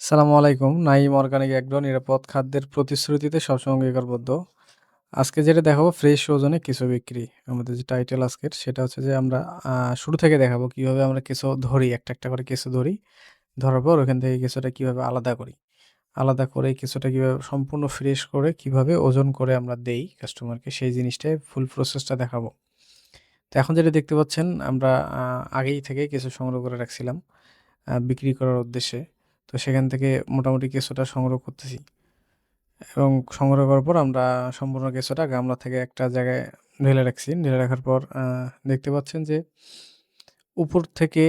সালামু আলাইকুম। Naim organic agro নিরাপদ খাদ্যের প্রতিশ্রুতিতে সবসময় অঙ্গীকারবদ্ধ। আজকে যেটা দেখাবো ফ্রেশ ওজনে কেঁচো বিক্রি। আমাদের যে টাইটেল আজকের সেটা হচ্ছে যে আমরা শুরু থেকে দেখাবো কীভাবে আমরা কেঁচো ধরি, একটা, একটা করে কেঁচো ধরি। ধরার পর ওখান থেকে কেঁচোটা কীভাবে আলাদা করি। আলাদা করে কেঁচোটা কীভাবে সম্পূর্ণ ফ্রেশ করে কীভাবে ওজন করে আমরা দেই কাস্টমারকে সেই জিনিসটাই ফুল প্রসেসটা দেখাবো। তো এখন যেটা দেখতে পাচ্ছেন আমরা আগেই থেকে কেঁচো সংগ্রহ করে রাখছিলাম বিক্রি করার উদ্দেশ্যে। তো সেখান থেকে মোটামুটি কেঁচোটা সংগ্রহ করতেছি। এবং সংগ্রহ করার পর আমরা সম্পূর্ণ কেঁচোটা গামলা থেকে একটা জায়গায় ঢেলে রাখছি। ঢেলে রাখার পর দেখতে পাচ্ছেন যে উপর থেকে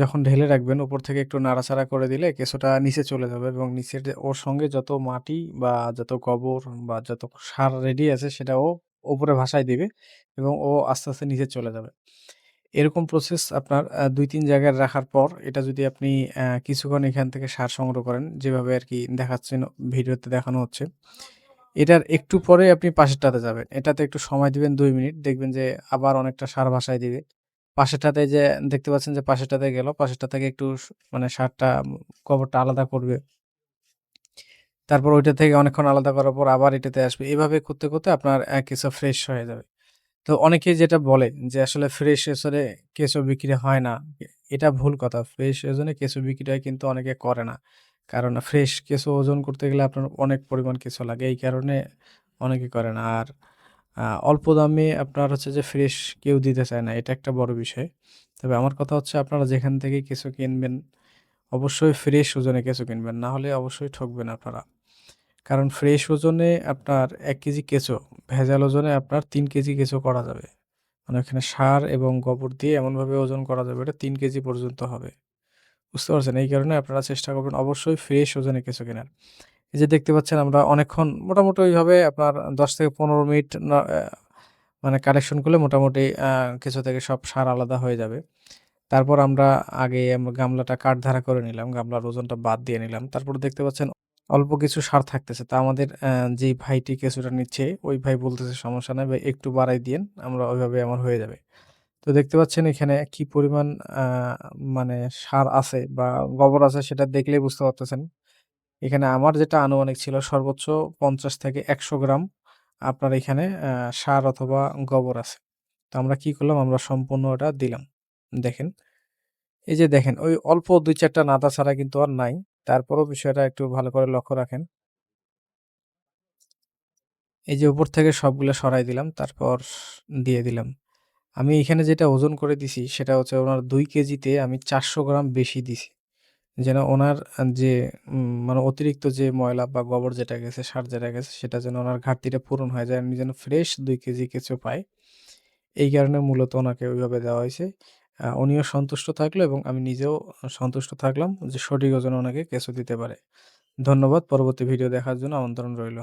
যখন ঢেলে রাখবেন, উপর থেকে একটু নাড়াচাড়া করে দিলে কেঁচোটা নিচে চলে যাবে এবং নিচের ওর সঙ্গে যত মাটি বা যত গোবর বা যত সার রেডি আছে সেটা ও উপরে ভাসায় দিবে এবং ও আস্তে, আস্তে নিচে চলে যাবে। এরকম প্রসেস আপনার দুই ২-৩ জায়গায় রাখার পর এটা যদি আপনি কিছুক্ষণ এখান থেকে সার সংগ্রহ করেন, যেভাবে আর কি দেখাচ্ছেন ভিডিওতে দেখানো হচ্ছে। এটার একটু পরে আপনি পাশেরটাতে যাবেন। এটাতে একটু সময় দিবেন দুই মিনিট। দেখবেন যে আবার অনেকটা সার ভাসায় দিবে। পাশেরটাতে যে দেখতে পাচ্ছেন যে পাশেরটাতে গেল। পাশেরটা থেকে একটু মানে সারটা কবরটা আলাদা করবে। তারপর ওইটা থেকে অনেকক্ষণ আলাদা করার পর আবার এটাতে আসবে। এভাবে করতে, করতে আপনার কিছু ফ্রেশ হয়ে যাবে। তো অনেকেই যেটা বলে যে আসলে ফ্রেশ ওজনে কেঁচো বিক্রি হয় না। এটা ভুল কথা। ফ্রেশ ওজনে কেঁচো বিক্রি হয় কিন্তু অনেকে করে না। কারণ ফ্রেশ কেঁচো ওজন করতে গেলে আপনার অনেক পরিমাণ কেঁচো লাগে। এই কারণে অনেকে করে না। আর অল্প দামে আপনার হচ্ছে যে ফ্রেশ কেউ দিতে চায় না। এটা একটা বড় বিষয়। তবে আমার কথা হচ্ছে আপনারা যেখান থেকে কেঁচো কিনবেন, অবশ্যই ফ্রেশ ওজনে কেঁচো কিনবেন। না হলে অবশ্যই ঠকবেন আপনারা। কারণ ফ্রেশ ওজনে আপনার এক কেজি কেঁচো, ভেজাল ওজনে আপনার তিন কেজি কেঁচো করা যাবে। মানে ওখানে সার এবং গোবর দিয়ে এমনভাবে ওজন করা যাবে এটা তিন কেজি পর্যন্ত হবে। বুঝতে পারছেন? এই কারণে আপনারা চেষ্টা করবেন অবশ্যই ফ্রেশ ওজনে কেঁচো কেনার। এই যে দেখতে পাচ্ছেন আমরা অনেকক্ষণ মোটামুটি ওইভাবে আপনার ১০ থেকে ১৫ মিনিট মানে কালেকশন করলে মোটামুটি কেঁচো থেকে সব সার আলাদা হয়ে যাবে। তারপর আমরা আগে গামলাটা কাঠধারা করে নিলাম। গামলার ওজনটা বাদ দিয়ে নিলাম। তারপর দেখতে পাচ্ছেন অল্প কিছু সার থাকতেছে। তা আমাদের যেই ভাইটি কেঁচোটা নিচ্ছে ওই ভাই বলতেছে, "সমস্যা নাই ভাই একটু বাড়ায় দিয়েন। আমরা ওইভাবে আমার হয়ে যাবে।" তো দেখতে পাচ্ছেন এখানে কি পরিমাণ মানে সার আছে বা গোবর আছে সেটা দেখলেই বুঝতে পারতেছেন। এখানে আমার যেটা আনুমানিক ছিল সর্বোচ্চ ৫০ থেকে ১০০ গ্রাম আপনার এখানে সার অথবা গোবর আছে। তো আমরা কি করলাম? আমরা সম্পূর্ণ ওটা দিলাম। দেখেন। এই যে দেখেন ওই অল্প ২-৪ টা নাতা ছাড়া কিন্তু আর নাই। তারপরেও বিষয়টা একটু ভালো করে লক্ষ্য রাখেন। এই যে উপর থেকে সবগুলো সরাই দিলাম। তারপর দিয়ে দিলাম। আমি এখানে যেটা ওজন করে দিছি সেটা হচ্ছে ওনার দুই কেজিতে আমি ৪০০ গ্রাম বেশি দিছি। যেন ওনার যে মানে অতিরিক্ত যে ময়লা বা গোবর যেটা গেছে, সার যেটা গেছে সেটা যেন ওনার ঘাটতিটা পূরণ হয়ে যায়। আমি যেন ফ্রেশ দুই কেজি কেঁচো পাই এই কারণে মূলত ওনাকে ওইভাবে দেওয়া হইছে। উনিও সন্তুষ্ট থাকল এবং আমি নিজেও সন্তুষ্ট থাকলাম যে সঠিক ওজনে ওনাকে কেঁচো দিতে পারে। ধন্যবাদ। পরবর্তী ভিডিও দেখার জন্য আমন্ত্রণ রইল।